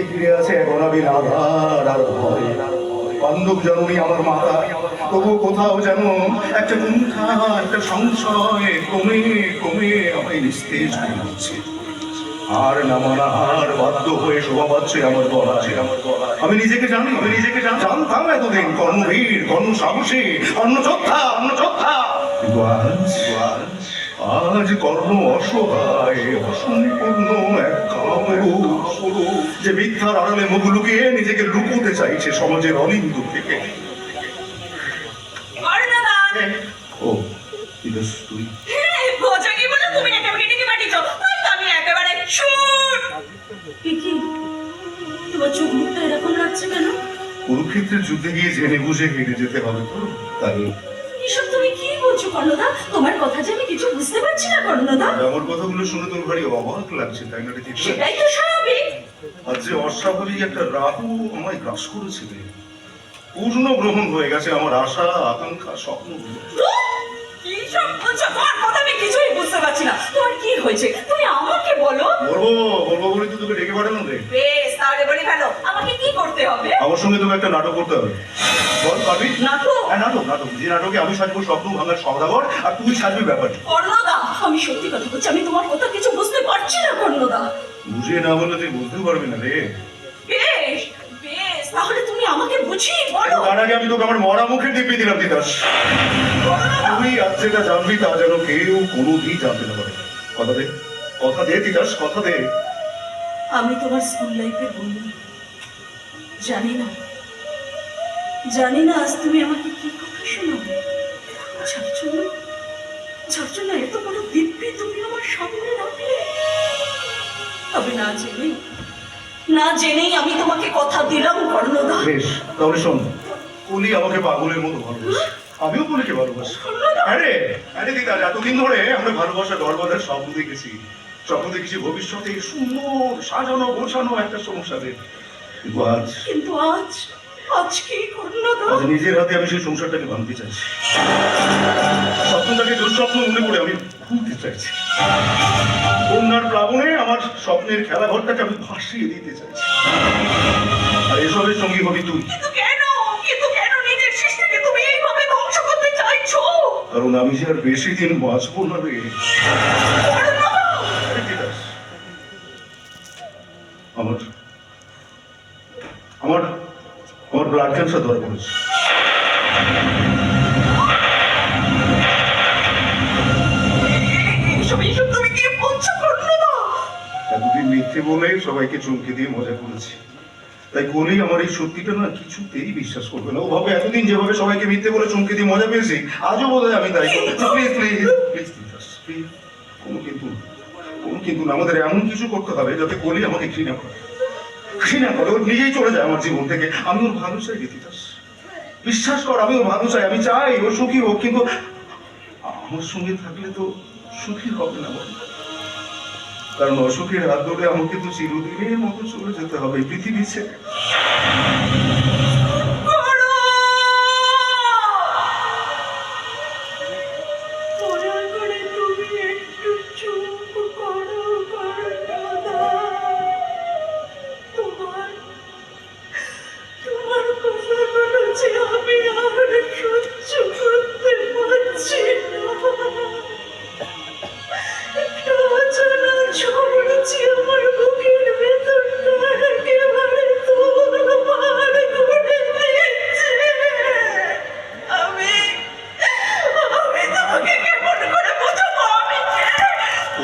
আমাকে ঘিরে আছে অনাবিল আধার আর ভয়। বান্ধব জননী আমার মাতা, তবু কোথাও যেন একটা কুণ্ঠা, একটা সংশয় কমে কমে আমায় নিস্তেজ করে দিচ্ছে। আর নামানা আর বাধ্য হয়ে শোভা পাচ্ছে আমার গলায় আমার গলায় আমি নিজেকে জানি, আমি নিজেকে জান- জানতাম এতদিন কর্মবীর কর্ম সাহসী অন্ন যোদ্ধা অন্ন যোদ্ধা আজ কর্ম অসহায় অসম্পূর্ণ এক যে মিথ্যার আড়ালে মুখ লুকিয়ে নিজেকে লুকোতে চাইছে সমাজের অলিন্দ থেকে। ও তুই কুরুক্ষেত্রের যুদ্ধে গিয়ে জেনে বুঝে হেরে যেতে হবে তো? তাই কর্ণদা তোমার কথা যে আমি কিছু বুঝতে পারছি না কর্ণদা। আমার কথাগুলো শুনে তোর ভারী অবাক লাগছে তাই না চিত্রা? সেটাই তো স্বাভাবিক। আজ যে অস্বাভাবিক একটা রাহু আমায় গ্রাস করেছিল পূর্ণ গ্রহণ হয়ে গেছে আমার আশা আকাঙ্ক্ষা স্বপ্ন। কি সব বলছো তোমার কথা আমি কিছুই বুঝতে পারছি না। তোমার কি হয়েছে? তুমি আমাকে বলো। বলব বলব বলে তো তোকে ডেকে পাঠানো রে। বেশ তাহলে বলে ফেলো। আমাকে কি করতে হবে? আমার সঙ্গে তোকে একটা নাটক করতে হবে। বল পারবি? নাটক? হ্যাঁ নাটক নাটক। যে নাটকে আমি সাজবো স্বপ্ন ভাঙার সদাগর আর তুই সাজবি ব্যাপারটা। কর্ণদা আমি সত্যি কথা বলছি আমি তোমার কথা কিছু বুঝতে পারছি না কর্ণদা। বুঝিয়ে না বললে তুই বুঝতেও পারবি না রে। বেশ বেশ তাহলে তুমি আমাকে বুঝিয়ে বলো। তার আগে আমি তোকে আমার মরা মুখে দিব্যি দিলাম দিদাস তুই আজ যেটা জানবি তা যেন কেউ কোনোদিন জানতে না পারে। কথা দে কথা দে দিদাস কথা দে। আমি তোমার স্কুল লাইফে বন্ধু। জানি না। জানি না আজ তুমি আমাকে কি কথা শোনাবে। যার জন্য এত বড় দিব্যি তুমি আমার সামনে রাখলে। তবে না জেনেই না জেনেই আমি তোমাকে কথা দিলাম কর্ণদা বেশ তাহলে শোন কলি আমাকে পাগলের মতো ভালোবাসে। আমিও কলিকে ভালোবাসি। আরে আরে দিদা এতদিন ধরে আমরা ভালোবাসা গর্বাদের স্বপ্ন দেখেছি। স্বপ্ন দেখেছি ভবিষ্যতে সুন্দর সাজানো গোছানো একটা সংসারে কিন্তু আজ কিন্তু আজ আজ কি কর্ণদা আজ নিজের হাতে আমি সেই সংসারটাকে ভাঙতে চাইছি। স্বপ্নটাকে দুঃস্বপ্ন মনে করে আমি ভুলতে চাইছি। বন্যার প্লাবনে আমার স্বপ্নের খেলাঘরটাকে আমি ভাসিয়ে দিতে চাইছি। আর এসবের সঙ্গী হবি তুই। কারণ আমি যে আর বেশি দিন বাঁচবো না রে? আমার আমার আমার ব্লাড ক্যান্সার ধরা পড়েছে। এতদিন মিথ্যে বলে সবাইকে চমকে দিয়ে মজা করেছি। তাই কলি আমার এই সত্যিটা না কিছুতেই বিশ্বাস করবে না। ওভাবে এতদিন যেভাবে সবাইকে মিথ্যে বলে চমকে দিয়ে মজা পেয়েছি আজও বোধ আমি তাই প্লিজ প্লিজ প্লিজ কোনো কিন্তু। কোনো কিন্তু আমাদের এমন কিছু করতে হবে যাতে কলি আমাকে ঘৃণা করে। ঘৃণা করে ও নিজেই চলে যায় আমার জীবন থেকে। আমি ওর ভালো চাই রীতিদাস বিশ্বাস কর, আমি ওর ভালো চাই, আমি চাই ও সুখী হোক, কিন্তু আমার সঙ্গে থাকলে তো সুখী হবে না বল। কারণ অসুখের হাত ধরে আমাকে তো চিরদিনের মতো চলে যেতে হবে পৃথিবী ছেড়ে।